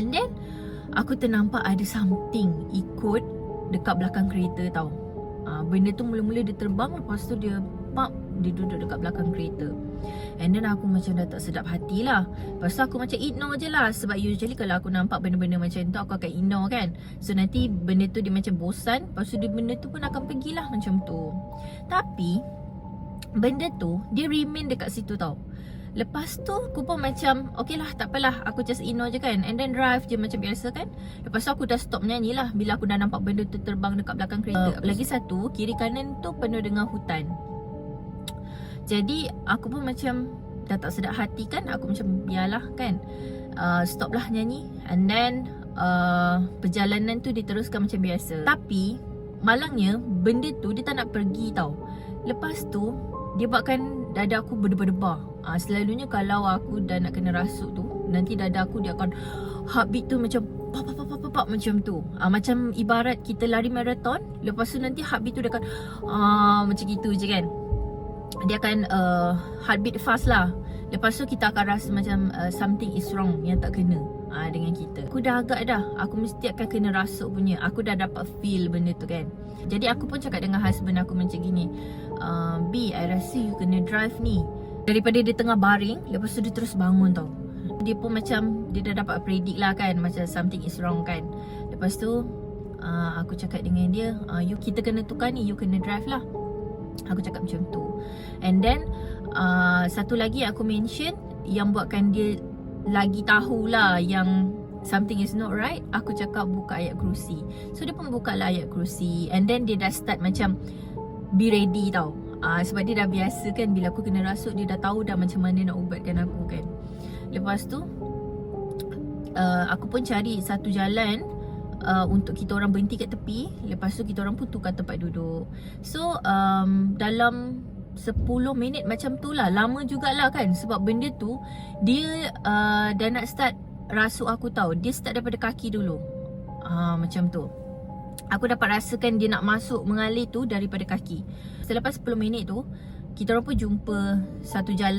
And then aku ternampak ada something ikut dekat belakang kereta tau. Uh, benda tu mula-mula dia terbang lepas tu dia pop dia duduk dekat belakang kereta. And then aku macam dah tak sedap hati lah Lepas tu aku macam ignore je lah Sebab usually kalau aku nampak benda-benda macam tu Aku akan ignore kan So nanti benda tu dia macam bosan Lepas tu dia, benda tu pun akan pergilah macam tu Tapi Benda tu Dia remain dekat situ tau Lepas tu aku pun macam Okay lah tak apalah Aku just ignore je kan. And then drive je macam biasa kan. Lepas tu aku dah stop menyanyi lah Bila aku dah nampak benda tu terbang dekat belakang kereta. Uh, Lagi satu Kiri kanan tu penuh dengan hutan. Jadi aku pun macam dah tak sedap hati kan Aku macam biarlah kan. Uh, Stop lah nyanyi. And then uh, perjalanan tu diteruskan macam biasa. Tapi malangnya benda tu dia tak nak pergi tau. Lepas tu dia buatkan dada aku berdebar-debar uh, Selalunya kalau aku dah nak kena rasuk tu Nanti dada aku dia akan heartbeat tu macam pap pap pap, pap macam tu. Uh, Macam ibarat kita lari maraton Lepas tu nanti heartbeat tu dia akan uh, Macam gitu je kan. Dia akan uh, heartbeat fast lah. Lepas tu kita akan rasa macam uh, something is wrong yang tak kena uh, dengan kita. Aku dah agak dah, aku mesti akan kena rasuk punya. Aku dah dapat feel benda tu kan. Jadi aku pun cakap dengan husband aku macam gini uh, B, I rasa you kena drive ni Daripada dia tengah baring, lepas tu dia terus bangun tau. Dia pun macam, dia dah dapat predict lah kan Macam something is wrong kan. Lepas tu, uh, aku cakap dengan dia uh, You kita kena tukar ni, you kena drive lah. Aku cakap macam tu. And then uh, Satu lagi aku mention Yang buatkan dia Lagi tahulah Yang Something is not right Aku cakap buka ayat kerusi. So dia pun buka lah ayat kerusi. And then dia dah start macam Be ready tau uh, Sebab dia dah biasa kan Bila aku kena rasuk Dia dah tahu dah macam mana nak ubatkan aku kan. Lepas tu uh, Aku pun cari satu jalan uh, untuk kita orang berhenti kat tepi. Lepas tu kita orang pun tukar tempat duduk. So um, dalam 10 minit macam tu lah. Lama jugalah kan. Sebab benda tu dia uh, dah nak start rasuk aku tahu dia start daripada kaki dulu. Uh, macam tu aku dapat rasakan dia nak masuk mengalir tu daripada kaki. Selepas 10 minit tu kita orang pun jumpa satu jalan